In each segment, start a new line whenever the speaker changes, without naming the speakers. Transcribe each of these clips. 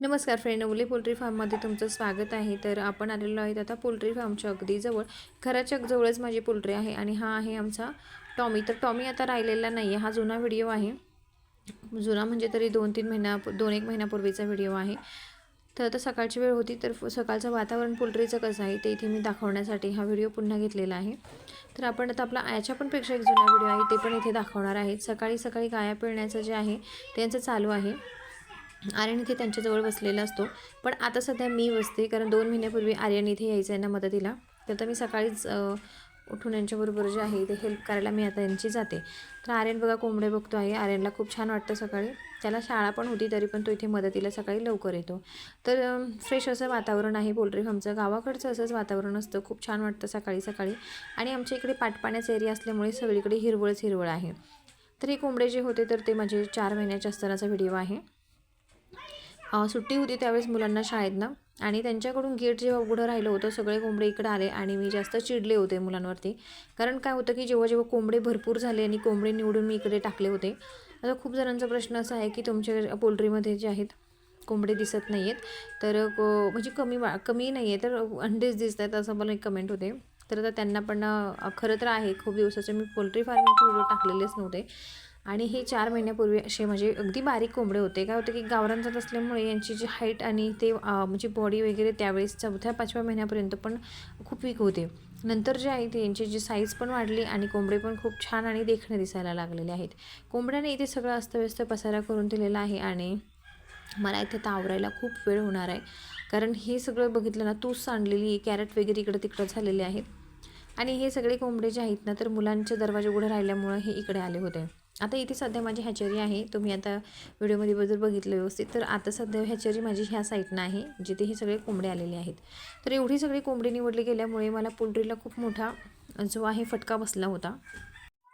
नमस्कार फ्रेंड उले पोल्ट्री फार्ममध्ये तुमचं स्वागत आहे. तर आपण आलेलो आहेत आता पोल्ट्री फार्मच्या अगदी जवळ. घराच्या जवळच माझी पोल्ट्री आहे आणि हा आहे आमचा टॉमी तर टॉमी आता राहिलेला नाही आहे हा जुना व्हिडिओ आहे. जुना म्हणजे तरी दोन तीन महिन्या दोन एक महिन्यापूर्वीचा व्हिडिओ आहे. तर आता सकाळची वेळ होती तर सकाळचं वातावरण पोल्ट्रीचं कसं आहे ते इथे मी दाखवण्यासाठी हा व्हिडिओ पुन्हा घेतलेला आहे. तर आपण आता आपला याच्या पण पेक्षा एक जुना व्हिडिओ आहे ते पण इथे दाखवणार आहेत. सकाळी सकाळी गाया पिळण्याचं जे आहे त्यांचं चालू आहे. आर्यन इथे त्यांच्याजवळ बसलेला असतो. पण आता सध्या मी बसते कारण दोन महिन्यापूर्वी आर्यन इथे यायचं आहे ना मदतीला. तर आता मी सकाळीच उठून यांच्याबरोबर जे आहे ते हेल्प करायला मी आता यांची जाते. तर आर्यन बघा कोंबडे बघतो आहे. आर्यनला खूप छान वाटतं सकाळी. त्याला शाळा पण होती तरी पण तो इथे मदतीला सकाळी लवकर येतो. तर फ्रेश असं वातावरण आहे. पोल्ट्री फार्मचं गावाकडचं असंच वातावरण असतं. खूप छान वाटतं सकाळी सकाळी. आणि आमच्या इकडे पाटपाण्याचा एरिया असल्यामुळे सगळीकडे हिरवळच हिरवळ आहे. तर हे कोंबडे जे होते तर ते माझे चार महिन्याच्या असतानाचा व्हिडिओ आहे. सुट्टी होती त्यावेळेस मुलांना शाळेतनं. आणि त्यांच्याकडून गेट जेव्हा उघडं राहिलं होतं सगळे कोंबडे इकडे आले आणि मी जास्त चिडले होते मुलांवरती. कारण काय होतं की जेव्हा जेव्हा कोंबडे भरपूर झाले आणि कोंबडे निवडून मी इकडे टाकले होते आता खूप जणांचा प्रश्न असा आहे की तुमच्या पोल्ट्रीमध्ये जे आहेत कोंबडे दिसत नाही आहेत तर म्हणजे कमी वा कमी नाही आहे तर अंडेच दिसत आहेत असं मला एक कमेंट होते. तर आता त्यांना पण खरं तर आहे खूप दिवसाचे मी पोल्ट्री फार्मिंगचे व्हिडिओ टाकलेलेच नव्हते. आणि हे चार महिन्यापूर्वी असे म्हणजे अगदी बारीक कोंबडे होते. काय होतं की गावरान जात असल्यामुळे यांची जी हाईट आणि ते म्हणजे बॉडी वगैरे त्यावेळेस चौथ्या पाचव्या महिन्यापर्यंत पण खूप वीक होते. नंतर जे आहे ते यांची जी साईज पण वाढली आणि कोंबडे पण खूप छान आणि देखणे दिसायला लागलेले आहेत. कोंबड्याने इथे सगळं अस्तव्यस्त पसारा करून दिलेला आहे आणि मला इथे तर आवरायला खूप वेळ होणार आहे. कारण हे सगळं बघितलं ना तूस सांडलेली कॅरेट वगैरे इकडं तिकडं झालेले आहेत. आणि हे सगळे कोंबडे जे आहेत ना तर मुलांचे दरवाजे उघडे राहिल्यामुळं हे इकडे आले होते. आता इथे सध्या माझी हॅचरी आहे. तुम्ही आता व्हिडिओमध्ये बदल बघितलं व्यवस्थित. तर आता सध्या हॅचरी माझी ह्या साईडनं आहे जिथे हे सगळे कोंबडे आलेले आहेत. तर एवढी सगळी कोंबडी निवडली गेल्यामुळे मला पोल्ट्रीला खूप मोठा जो आहे फटका बसला होता.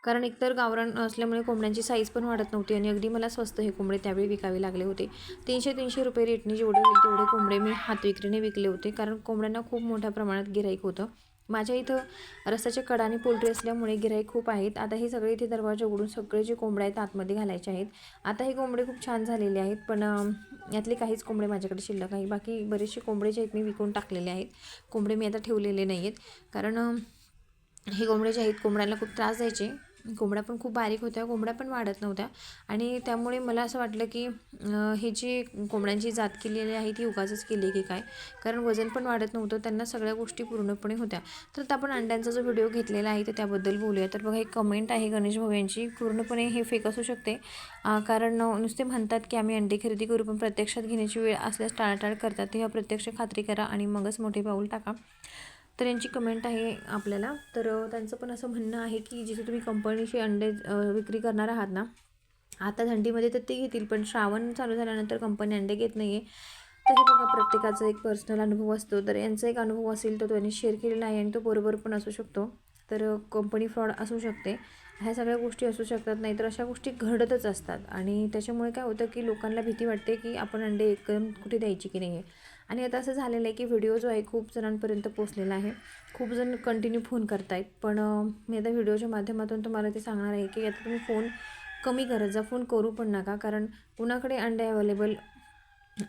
कारण एकतर गावरान असल्यामुळे कोंबड्यांची साईज पण वाढत नव्हती आणि अगदी मला स्वस्त हे कोंबडे त्यावेळी विकावे लागले होते. तीनशे तीनशे रुपये रेटने जेवढे होईल तेवढे कोंबडे मी हातविक्रीने विकले होते. कारण कोंबड्यांना खूप मोठ्या प्रमाणात गिराईक होतं. माझ्या इथं रस्त्याच्या कडाने पोल्ट्री असल्यामुळे गिराईक खूप आहेत. आता हे सगळे इथे दरवाजा उघडून सगळे जे कोंबडे आहेत आतमध्ये घालायचे आहेत. आता हे कोंबडे खूप छान झालेले आहेत पण यातले काहीच कोंबडे माझ्याकडे शिल्लक आहे बाकी बरेचसे कोंबडे जे आहेत मी विकून टाकलेले आहेत. कोंबडे मी आता ठेवलेले नाही आहेत कारण हे कोंबडे जे आहेत कोंबड्यांना खूप त्रास द्यायचे. कोंबड्या पण खूप बारीक होत्या कोंबड्या पण वाढत नव्हत्या. आणि त्यामुळे मला असं वाटलं की हे जी कोंबड्यांची जात केलेली आहे ती उगाचच केली की काय? कारण वजन पण वाढत नव्हतं त्यांना सगळ्या गोष्टी पूर्णपणे होत्या. तर आता आपण अंड्यांचा जो व्हिडिओ घेतलेला आहे तर त्याबद्दल बोलूया. तर बघा एक कमेंट आहे गणेश भाऊ यांची पूर्णपणे हे फेक असू शकते. कारण नुसते म्हणतात की आम्ही अंडे खरेदी करू पण प्रत्यक्षात घेण्याची वेळ असल्यास टाळाटाळ करतात. तेव्हा प्रत्यक्ष खात्री करा आणि मगच मोठे पाऊल टाका. तर यांची कमेंट आहे आपल्याला. तर त्यांचं पण असं म्हणणं आहे की जिथे तुम्ही कंपनीशी अंडे विक्री करणार आहात ना आता थंडीमध्ये तर ते घेतील पण श्रावण चालू झाल्यानंतर कंपनी अंडे घेत नाही आहे तर हे बघा प्रत्येकाचा एक पर्सनल अनुभव असतो. तर यांचा एक अनुभव असेल तर त्यांनी शेअर केलेला आहे आणि तो बरोबर पण असू शकतो. तर कंपनी फ्रॉड असू शकते. ह्या सगळ्या गोष्टी असू शकतात नाही तर अशा गोष्टी घडतच असतात. आणि त्याच्यामुळे काय होतं की लोकांना भीती वाटते की आपण अंडे एकदम कुठे द्यायची की नाही आहे आणि आता असं झालेलं आहे की व्हिडिओ जो आहे खूप जणांपर्यंत पोचलेला आहे. खूप जण कंटिन्यू फोन करतायत. पण मी आता व्हिडिओच्या माध्यमातून तुम्हाला ते सांगणार आहे की आता तुम्ही फोन कमी करत जा फोन करू पण नका कारण कुणाकडे अंडे अवेलेबल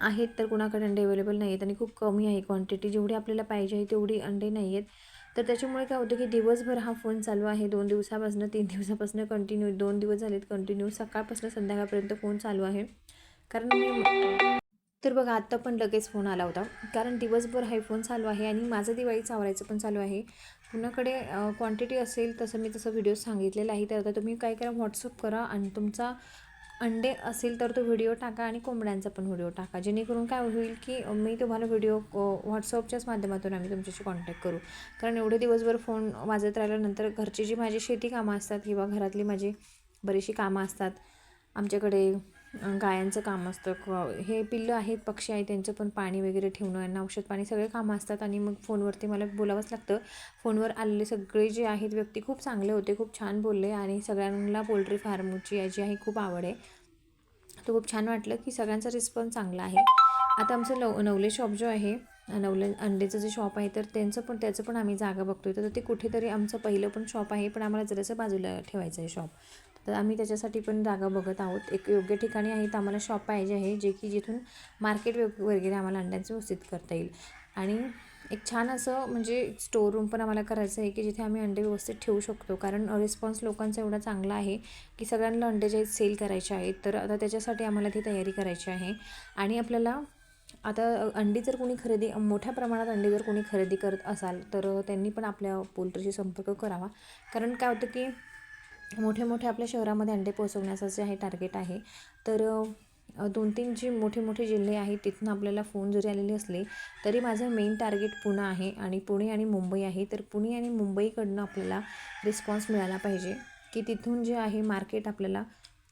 आहेत तर कुणाकडे अंडे अवेलेबल नाही आहेत आणि खूप कमी आहे क्वांटिटी जेवढी आपल्याला पाहिजे आहे तेवढी अंडे नाही आहेत तर त्याच्यामुळे काय होतं की दिवसभर हा फोन चालू आहे. दोन दिवसापासून तीन दिवसापासून कंटिन्यू दोन दिवस झालेत कंटिन्यू सकाळपासून संध्याकाळपर्यंत फोन चालू आहे. कारण मी तर बघा आत्ता पण लगेच फोन आला होता. कारण दिवसभर हा फोन चालू आहे आणि माझं दिवाळीचं आवरायचं पण चालू आहे. कुणाकडे क्वांटिटी असेल तसं मी तसं व्हिडिओ सांगितलेला आहे. तर आता तुम्ही काय करा व्हॉट्सअप करा आणि तुमचा अंडे असेल तर तो व्हिडिओ टाका आणि कोंबड्यांचा पण व्हिडिओ टाका. जेणेकरून काय होईल की मी तुम्हाला व्हिडिओ व्हॉट्सअपच्याच माध्यमातून आम्ही तुमच्याशी कॉन्टॅक्ट करू. कारण एवढे दिवसभर फोन वाजत राहिल्यानंतर घरची जी माझी शेती कामं असतात किंवा घरातली माझी बरीचशी कामं असतात आमच्याकडे गायांचं काम असतं. क- हे पिल्लं आहेत पक्षी आहेत त्यांचं पण पाणी वगैरे ठेवणं यांना औषध पाणी सगळे कामं असतात. आणि मग फोनवरती मला बोलावंच लागतं. फोनवर आलेले सगळे जे आहेत व्यक्ती खूप चांगले होते खूप छान बोलले. आणि सगळ्यांना पोल्ट्री फार्मची याची आहे खूप आवड आहे. तर खूप छान वाटलं की सगळ्यांचा रिस्पॉन्स चांगला आहे. आता आमचं नव नवले शॉप जो आहे नवले अंडेचं जे शॉप आहे तर त्यांचं पण त्याचं पण आम्ही जागा बघतोय. तर ते कुठेतरी आमचं पहिलं पण शॉप आहे पण आम्हाला जरासं बाजूला ठेवायचं आहे शॉप. तर आम्ही त्याच्यासाठी पण जागा बघत आहोत. एक योग्य ठिकाणी आहे तर आम्हाला शॉप पाहिजे आहे जे की जिथून मार्केट वगैरे आम्हाला अंड्यांचं व्यवस्थित करता येईल. आणि एक छान असं म्हणजे स्टोर रूम पण आम्हाला करायचं आहे की जिथे आम्ही अंडे व्यवस्थित ठेवू शकतो. कारण रिस्पॉन्स लोकांचा एवढा चांगला आहे की सगळ्यांना अंडे जे सेल करायचे आहेत. तर आता त्याच्यासाठी आम्हाला ती तयारी करायची आहे. आणि आपल्याला आता अंडी जर कोणी खरेदी मोठ्या प्रमाणात अंडी जर कोणी खरेदी करत असाल तर त्यांनी पण आपल्या पोल्ट्रीशी संपर्क करावा. कारण काय होतं की मोठे मोठे आपल्या शहरामध्ये अंडे पोचवण्याचं जे आहे टार्गेट आहे तर दोन तीन जे मोठे मोठे जिल्हे आहेत तिथून आपल्याला फोन जरी आलेले असले तरी माझं मेन टार्गेट पुणे आहे आणि पुणे आणि मुंबई आहे. तर पुणे आणि मुंबईकडनं आपल्याला रिस्पॉन्स मिळाला पाहिजे की तिथून जे आहे मार्केट आपल्याला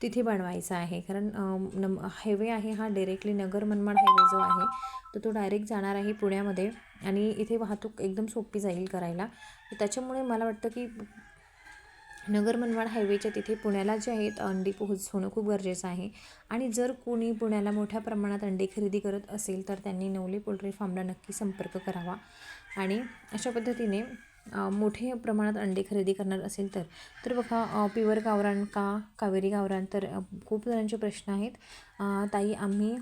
तिथे बनवायचा आहे. कारण नम हायवे आहे हा डायरेक्टली नगर मनमाड हायवे जो आहे तर तो डायरेक्ट जाणार आहे पुण्यामध्ये आणि इथे वाहतूक एकदम सोपी जाईल करायला. त्याच्यामुळे मला वाटतं की नगर मनमाड हायवेच्या तिथे पुण्याला जे आहेत अंडी पोहोच होणं खूप गरजेचं आहे. आणि जर कोणी पुण्याला मोठ्या प्रमाणात अंडी खरेदी करत असेल तर त्यांनी नवली पोल्ट्री फार्मला नक्की संपर्क करावा. आणि अशा पद्धतीने मोठे प्रमाणात अंडे खरेदी करणार असेल तर तर बघा पिवर गावरान का कावेरी गावरान तर खूप जणांचे प्रश्न आहेत. ताई आम्ही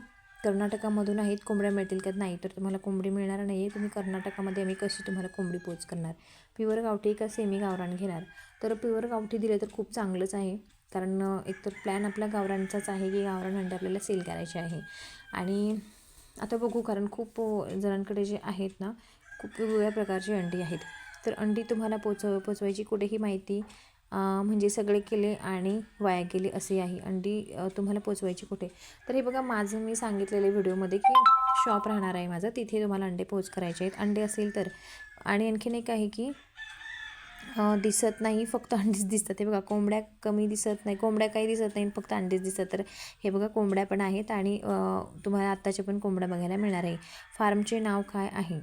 कर्नाटकामधून आहेत कोंबड्या मिळतील का? नाही तर तुम्हाला कोंबडी मिळणार नाही आहे तुम्ही कर्नाटकामध्ये आम्ही कशी तुम्हाला कोंबडी पोच करणार? प्युअर गावठी का सेमी गावरान घेणार? तर प्युअर गावठी दिले तर खूप चांगलंच आहे. कारण एकतर प्लॅन आपला गावरांचाच आहे की गावरान अंडे आपल्याला सेल करायचे आहे. आणि आता बघू कारण खूप जणांकडे जे आहेत ना खूप वेगवेगळ्या प्रकारची अंडी आहेत. तर अंडी तुम्हाला पोचव पोचवायची कुठेही माहिती म्हणजे सगळे केले आणि वाया गेले असे आहे. अंडी तुम्हाला पोचवायची कुठे? तर हे बघा माझं मी सांगितलेले व्हिडिओमध्ये की शॉप राहणार आहे माझं. तिथे तुम्हाला अंडे पोच करायचे आहेत. अंडे असेल तर. आणि आणखीन एक आहे की दिसत नाही फक्त अंडीच दिसतात. हे बघा कोंबड्या कमी दिसत नाही कोंबड्या काही दिसत नाही फक्त अंडीच दिसतात. तर हे बघा कोंबड्या पण आहेत आणि तुम्हाला आत्ताच्या पण कोंबड्या बघायला मिळणार आहे. फार्मचे नाव काय आहे?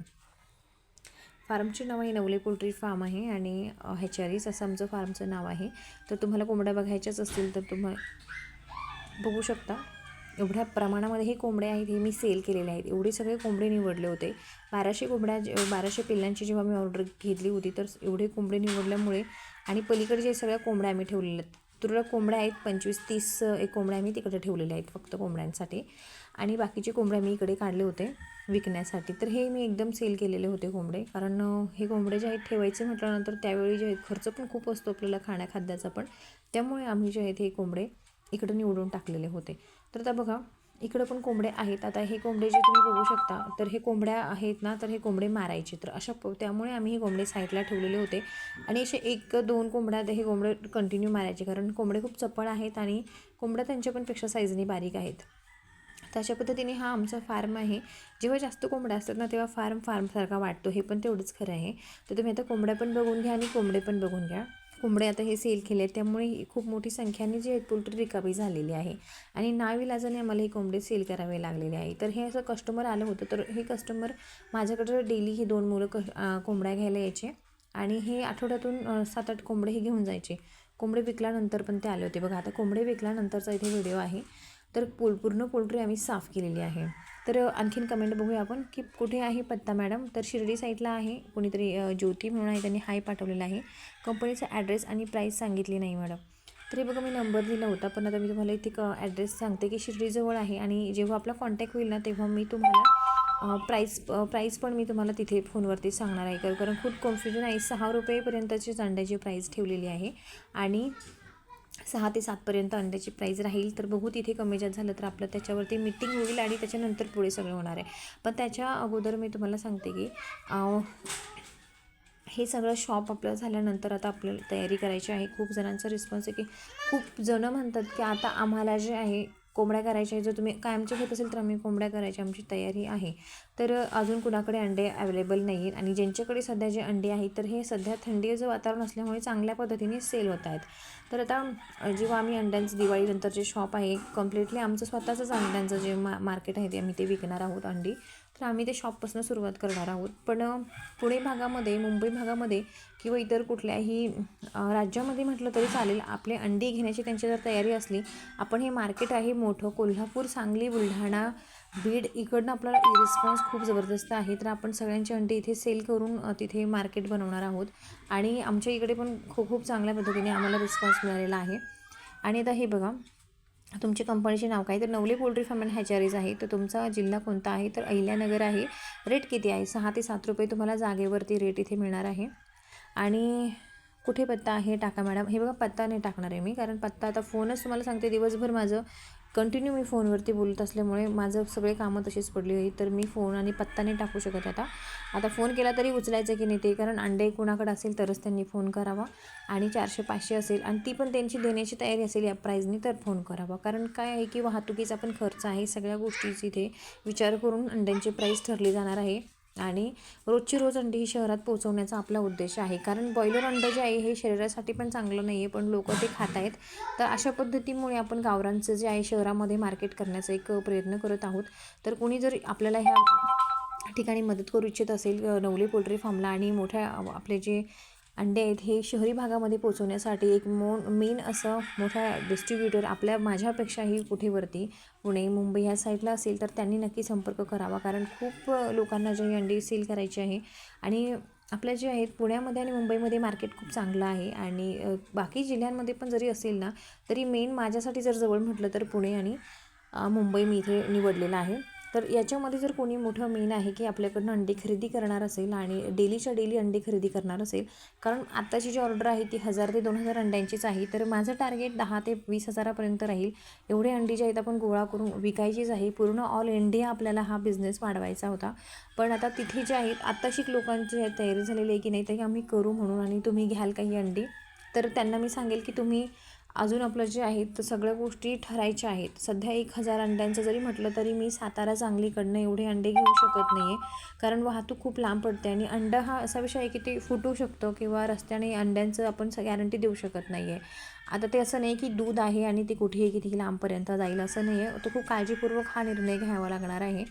फार्मचे नाव आहे नवले पोल्ट्री फार्म आहे आणि ह्याच्यारीच असं आमचं फार्मचं नाव आहे. तर तुम्हाला कोंबड्या बघायच्याच असतील तर तुम्हा बघू शकता. एवढ्या प्रमाणामध्ये हे कोंबडे आहेत हे मी सेल केलेले आहेत. एवढे सगळे कोंबडे निवडले होते. बाराशे कोंबड्या बाराशे पिल्लांची जेव्हा मी ऑर्डर घेतली होती तर एवढे कोंबडे निवडल्यामुळे आणि पलीकडे जे सगळ्या कोंबड्या आम्ही ठेवलेल्या आहेत. तुरळक कोंबड्या आहेत पंचवीस तीस एक कोंबड्या आम्ही तिकडे ठेवलेल्या आहेत फक्त कोंबड्यांसाठी. आणि बाकीचे कोंबड्या मी इकडे काढले होते विकण्यासाठी. तर हे मी एकदम सेल केलेले होते कोंबडे. कारण हे कोंबडे जे आहेत ठेवायचे म्हटल्यानंतर त्यावेळी जे आहेत खर्च पण खूप असतो आपल्याला खाण्याखाद्याचा पण. त्यामुळे आम्ही जे आहेत हे कोंबडे इकडे निवडून टाकलेले होते. तर आता बघा इकडं पण कोंबडे आहेत. आता हे कोंबडे जे तुम्ही बघू शकता तर हे कोंबड्या आहेत ना तर हे कोंबडे मारायचे. तर अशा प त्यामुळे आम्ही हे कोंबडे साईडला ठेवलेले होते. आणि असे एक दोन कोंबड्या हे कोंबडे कंटिन्यू मारायचे. कारण कोंबडे खूप चपळ आहेत आणि कोंबड्या त्यांच्या पण पेक्षा साईजने बारीक आहेत. तर अशा पद्धतीने हा आमचा फार्म आहे. जेव्हा जास्त कोंबड्या असतात ना तेव्हा फार्म फार्मसारखा वाटतो. हे पण तेवढंच खरं आहे. तर तुम्ही आता कोंबड्या पण बघून घ्या आणि कोंबडे पण बघून घ्या. कोंबडे आता हे सेल केले आहेत. त्यामुळे खूप मोठी संख्याने जे आहेत पोल्ट्री रिकामी झालेली आहे. आणि नाविलाजाने आम्हाला हे कोंबडे सेल करावे लागलेले आहे. तर हे असं कस्टमर आलं होतं तर हे कस्टमर माझ्याकडं डेली हे दोन मुलं क कोंबड्या घ्यायला यायचे. आणि हे आठवड्यातून सात आठ कोंबडे हे घेऊन जायचे. कोंबडे विकल्यानंतर पण ते आले होते. बघा आता कोंबडे विकल्यानंतरचा इथे व्हिडिओ आहे. तर पोल पूर्ण पोल्ट्री आम्ही साफ केलेली आहे. तर आणखीन कमेंट बघूया आपण की कुठे आहे पत्ता मॅडम तर शिर्डी साईडला आहे कोणीतरी ज्योती म्हणून आहे त्यांनी हाय पाठवलेला आहे. कंपनीचा ॲड्रेस आणि प्राईस सांगितली नाही मॅडम तरी बघा मी नंबर दिला होता पण आता मी तुम्हाला इथे क ॲड्रेस सांगते की शिर्डीजवळ आहे आणि जेव्हा आपला कॉन्टॅक्ट होईल ना तेव्हा मी तुम्हाला प्राईस प्राईस पण मी तुम्हाला तिथे फोनवरती सांगणार आहे. कारण खूप कन्फ्युजन आहे. सहा रुपयेपर्यंतची जांड्याची प्राईस ठेवलेली आहे. आणि सहा ते सातपर्यंत अंड्याची प्राईज राहील. तर बघू तिथे कमी जास्त झालं तर आपलं त्याच्यावरती मिटिंग होईल आणि त्याच्यानंतर पुढे सगळं होणार आहे. पण त्याच्या अगोदर मी तुम्हाला सांगते की हे सगळं शॉप आपलं झाल्यानंतर आता आपल्याला तयारी करायची आहे. खूप जणांचा रिस्पॉन्स आहे की खूप जणं म्हणतात की आता आम्हाला जे आहे कोंबड्या करायच्या जर तुम्ही कायमचे घेत असेल तर आम्ही कोंबड्या करायची आमची तयारी आहे. तर अजून कुणाकडे अंडे अवेलेबल नाही आहेत आणि ज्यांच्याकडे सध्या जे अंडे आहेत तर हे सध्या थंडीचं वातावरण असल्यामुळे चांगल्या पद्धतीने सेल होत आहेत. तर आता जेव्हा आम्ही अंड्यांचं दिवाळीनंतर जे शॉप आहे कम्प्लिटली आमचं स्वतःचंच अंड्यांचं जे मा मार्केट आहे ते आम्ही ते विकणार आहोत अंडी. तर आम्ही ते शॉपपासून सुरुवात करणार आहोत. पण पुणे भागामध्ये मुंबई भागामध्ये किंवा इतर कुठल्याही राज्यामध्ये म्हटलं तरी चालेल आपले अंडी घेण्याची त्यांची जर तयारी असली आपण हे मार्केट आहे मोठं कोल्हापूर सांगली बुलढाणा बीड इकडनं आपला रिस्पॉन्स खूप जबरदस्त आहे. तर आपण सगळ्यांची अंडी इथे सेल करून तिथे मार्केट बनवणार आहोत. आणि आमच्या इकडे पण खूप खूप चांगल्या पद्धतीने आम्हाला रिस्पॉन्स मिळालेला आहे. आणि आता हे बघा तुमच्या कंपनीचे नाव काय? तर Navale poultry farm and hatcheries आहे. तर तुमचा जिल्हा कोणता आहे? तर अहिल्यानगर आहे. रेट किती आहे? सहा ते सात रुपये तुम्हाला जागेवरती रेट इथे मिळणार आहे. आणि कुठे पत्ता आहे? टाका मॅडम. हे बघा पत्ता नाही टाकणार आहे मी कारण पत्ता आता फोनच तुम्हाला सांगते दिवसभर माझं. कंटिन्यू मी फोनवरती बोलत असल्यामुळे माझं सगळे कामं तशीच पडली होती. तर मी फोन आणि पत्ता नाही टाकू शकत आता आता फोन केला तरी उचलायचं की नाही ते कारण अंडे कुणाकडे असेल तरच त्यांनी फोन करावा. आणि चारशे पाचशे असेल आणि ती पण त्यांची देण्याची तयारी असेल या प्राईजनी तर फोन करावा. कारण काय आहे की वाहतुकीचा पण खर्च आहे. सगळ्या गोष्टीची इथे विचार करून अंड्यांची प्राईस ठरली जाणार आहे. आणि रोजची रोज अंडी ही शहरात पोहोचवण्याचा आपला उद्देश आहे. कारण बॉयलर अंडं जे आहे हे शरीरासाठी पण चांगलं नाही आहे पण लोक ते खात आहेत. तर अशा पद्धतीमुळे आपण गावरांचं जे आहे शहरामध्ये मार्केट करण्याचा एक प्रयत्न करत आहोत. तर कोणी जर आपल्याला ह्या ठिकाणी मदत करू इच्छित असेल नवली पोल्ट्री फार्मला आणि मोठ्या आपले जे अंडे आहेत हे शहरी भागामध्ये पोचवण्यासाठी एक मो मेन असं मोठा डिस्ट्रीब्युटर आपल्या माझ्यापेक्षाही कुठेवरती पुणे मुंबई ह्या साईडला असेल तर त्यांनी नक्की संपर्क करावा. कारण खूप लोकांना जे अंडे सेल करायचे आहे आणि आपल्या जे आहेत पुण्यामध्ये आणि मुंबईमध्ये मार्केट खूप चांगलं आहे आणि बाकी जिल्ह्यांमध्ये पण जरी असेल ना तरी मेन माझ्यासाठी जर जवळ म्हटलं तर पुणे आणि मुंबई मी इथे निवडलेलं आहे. तर याच्यामध्ये जर कोणी मोठं मेन आहे की आपल्याकडनं अंडी खरेदी करणार असेल आणि डेलीच्या डेली अंडी खरेदी करणार असेल कारण आत्ताची जी ऑर्डर आहे ती हजार ते दोन हजार अंड्यांचीच आहे तर माझं टार्गेट दहा ते वीस हजारापर्यंत राहील. एवढे अंडी जे आहेत आपण गोळा करून विकायचीच आहे. पूर्ण ऑल इंडिया आपल्याला हा बिझनेस वाढवायचा होता. पण आता तिथे जे आहेत आत्ताशिक लोकांची तयारी झालेली आहे की नाही तरी आम्ही करू म्हणून आणि तुम्ही घ्याल काही अंडी. तर त्यांना मी सांगेल की तुम्ही अजून आपलं जे आहे तर सगळ्या गोष्टी ठरायच्या आहेत. सध्या एक हजार अंड्यांचं जरी म्हटलं तरी मी सातारा सांगलीकडनं एवढे अंडे घेऊ शकत नाही आहे कारण वाहतूक खूप लांब पडते आणि अंडा हा असा विषय आहे की ते फुटू शकतो किंवा रस्त्याने अंड्यांचं आपण गॅरंटी देऊ शकत नाही आहे आता ते असं नाही की दूध आहे आणि ते कुठेही किती लांबपर्यंत जाईल असं नाही आहे तो खूप काळजीपूर्वक हा निर्णय घ्यावा लागणार आहे.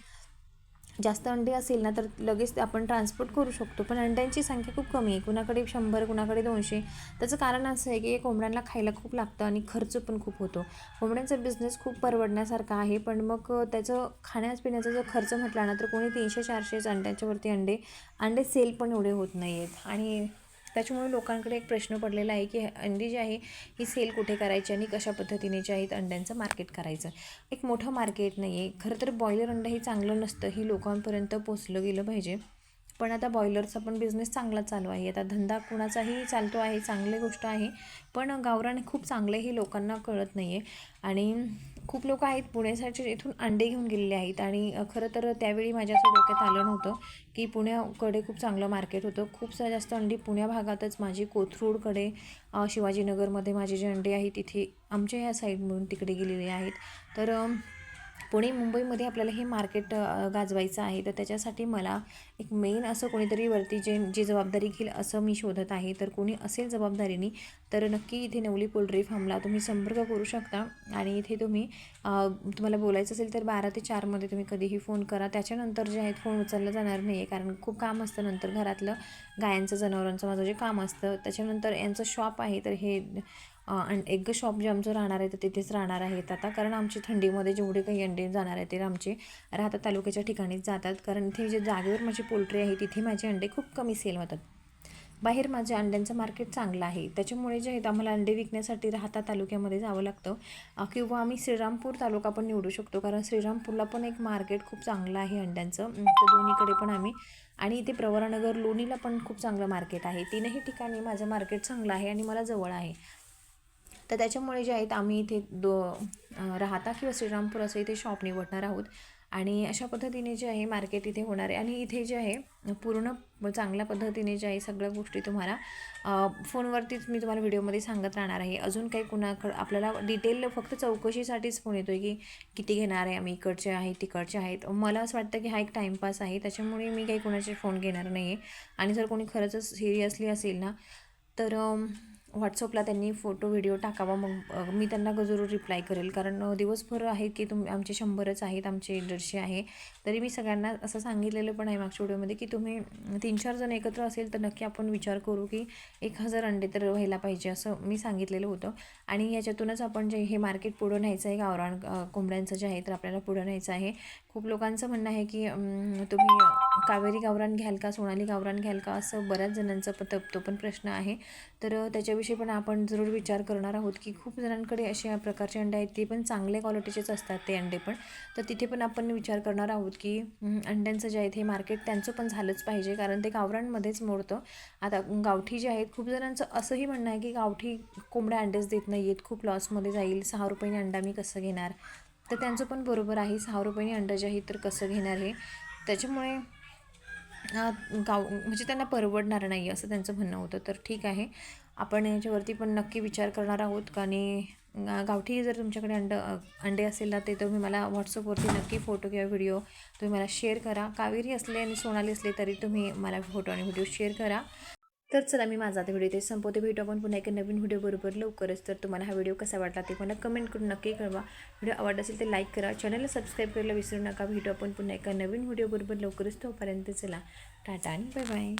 जास्त अंडे असेल ना तर लगेच आपण ट्रान्सपोर्ट करू शकतो. पण अंड्यांची संख्या खूप कमी आहे. कुणाकडे शंभर कुणाकडे दोनशे. त्याचं कारण असं आहे की कोंबड्यांना खायला खूप लागतं आणि खर्च पण खूप होतो. कोंबड्यांचा बिझनेस खूप परवडण्यासारखा आहे. पण मग त्याचं खाण्यास पिण्याचा जो खर्च म्हटला ना तर कोणी तीनशे चारशेच अंड्यांच्यावरती अंडे अंडे सेल पण एवढे होत नाही आहेत आणि त्याच्यामुळे लोकांकडे एक प्रश्न पडलेला आहे की अंडी जी आहे ही सेल कुठे करायची आणि कशा पद्धतीने जे आहेत अंड्यांचं मार्केट करायचं? एक मोठं मार्केट नाही आहे खरं तर बॉयलर अंडं हे चांगलं नसतं ही लोकांपर्यंत पोचलं गेलं पाहिजे. पण आता बॉयलरचा पण बिझनेस चांगला चालू आहे. आता धंदा कुणाचाही चालतो आहे चांगली गोष्ट आहे. पण गावरान खूप चांगलं हे लोकांना कळत नाही आहे आणि खूप लोक आहेत पुण्यासाठी इथून अंडे घेऊन गेलेले आहेत आणि खरं तर त्यावेळी माझ्या असं डोक्यात आलं नव्हतं की पुण्याकडे खूप चांगलं मार्केट होतं. खूप जास्त अंडी पुण्या भागातच माझी कोथरूडकडे शिवाजीनगरमध्ये माझे जे अंडे आहेत तिथे आमच्या ह्या साईड तिकडे गेलेले आहेत. तर पुणे मुंबईमध्ये आपल्याला हे मार्केट गाजवायचं आहे. तर त्याच्यासाठी मला एक मेन असं कोणीतरी वरती जे जी जबाबदारी घेईल असं मी शोधत आहे. तर कोणी असेल जबाबदारीनी तर नक्की इथे नवली पोल्ट्री फार्मला तुम्ही संपर्क करू शकता. आणि इथे तुम्ही तुम्हाला बोलायचं असेल तर बारा ते चारमध्ये तुम्ही कधीही फोन करा. त्याच्यानंतर जे आहेत फोन उचलला जाणार नाही आहे कारण खूप काम असतं नंतर घरातलं. गायांचं जनावरांचं माझं जे काम असतं. त्याच्यानंतर यांचं शॉप आहे. तर हे आणि एक शॉप जे आमचं राहणार आहे तर तिथेच राहणार आहेत आता. कारण आमची थंडीमध्ये जेवढे काही अंडे जाणार आहेत ते आमचे राहता तालुक्याच्या ठिकाणीच जातात. कारण इथे जे जागेवर माझी पोल्ट्री आहे तिथे माझे अंडे खूप कमी सेल होतात. बाहेर माझ्या अंड्यांचं मार्केट चांगलं आहे. त्याच्यामुळे जे आहेत आम्हाला अंडे विकण्यासाठी राहता तालुक्यामध्ये जावं लागतं. किंवा आम्ही श्रीरामपूर तालुका पण निवडू शकतो. कारण श्रीरामपूरला पण एक मार्केट खूप चांगलं आहे अंड्यांचं. तर दोन्हीकडे पण आम्ही आणि इथे प्रवरानगर लोणीला पण खूप चांगलं मार्केट आहे. तीनही ठिकाणी माझं मार्केट चांगलं आहे आणि मला जवळ आहे. तर त्याच्यामुळे जे आहेत आम्ही इथे दो राहता किंवा श्रीरामपूर असं इथे शॉप निवडणार आहोत. आणि अशा पद्धतीने जे आहे मार्केट इथे होणार आहे. आणि इथे जे आहे पूर्ण चांगल्या पद्धतीने जे आहे सगळ्या गोष्टी तुम्हाला फोनवरतीच मी तुम्हाला व्हिडिओमध्ये सांगत राहणार आहे. अजून काही कुणाकडं आपल्याला डिटेल फक्त चौकशीसाठीच फोन येतो आहे की किती घेणार आहे आम्ही इकडचे आहे तिकडचे आहेत. मला असं वाटतं की हा एक टाईमपास आहे. त्याच्यामुळे मी काही कुणाचे फोन घेणार नाही आहे आणि जर कोणी खरंच सिरियसली असेल ना तर व्हॉट्सअपला त्यांनी फोटो व्हिडिओ टाकावा मग मी त्यांना जरूर रिप्लाय करेल. कारण दिवसभर आहे की तुम आमचे शंभरच आहेत आमचे दीडशे आहे. तरी मी सगळ्यांना असं सांगितलेलं पण आहे मागच्या व्हिडिओमध्ये की तुम्ही तीन चार जण एकत्र असेल तर नक्की आपण विचार करू की एक हजार अंडे तर व्हायला पाहिजे असं मी सांगितलेलं होतं. आणि याच्यातूनच आपण जे हे मार्केट पुढं न्यायचं आहे गावरान कोंबड्यांचं जे आहे तर आपल्याला पुढं न्यायचं आहे. खूप लोकांचं म्हणणं आहे की तुम्ही कावेरी गावरान घ्याल का सोनाली गावरान घ्याल का असं बऱ्याच जणांचं पण तो- पण प्रश्न आहे. तर त्याच्याविषयी पण आपण जरूर विचार करणार आहोत की खूप जणांकडे अशा प्रकारचे अंडे आहेत ते पण चांगल्या क्वालिटीचेच असतात ते अंडे पण. तर तिथे पण आपण विचार करणार आहोत की अंड्यांचं जे आहे ते मार्केट त्यांचं पण झालंच पाहिजे कारण ते गावरांमध्येच मोडतं. आता गावठी जे आहेत खूप जणांचं असंही म्हणणं आहे की गावठी कोंबड्या अंडेच देत नाही आहेत खूप लॉसमध्ये जाईल सहा रुपयाने अंडा मी कसं घेणार? तर त्यांचं पण बरोबर आहे. सहा रुपयाने अंडा तर कसं घेणार हे? त्याच्यामुळे गाव म्हणजे त्यांना परवडणार नाही असं त्यांचं म्हणणं होतं. तर ठीक आहे. आपण याच्यावरती पण नक्की विचार करणार आहोत. का आणि गावठी जर तुमच्याकडे अंड अंडे असेल ना ते तुम्ही मला व्हॉट्सअपवरती नक्की फोटो किंवा व्हिडिओ तुम्ही मला शेअर करा. कावेरी असले आणि सोनाली असले तरी तुम्ही मला फोटो आणि व्हिडिओ शेअर करा. तर चला मी माझा आता व्हिडिओ ते संपवते. भेटू आपण पुन्हा एका नवीन व्हिडिओबरोबर लवकरच. तर तुम्हाला हा व्हिडिओ कसा वाटला ते मला कमेंट करून नक्की कळवा. व्हिडिओ आवडला असेल तर लाईक करा. चॅनलला सबस्क्राईब करायला विसरू नका. भेटू आपण पुन्हा एका नवीन व्हिडिओ बरोबर लवकरच. तोपर्यंत चला. टाटा आणि बाय बाय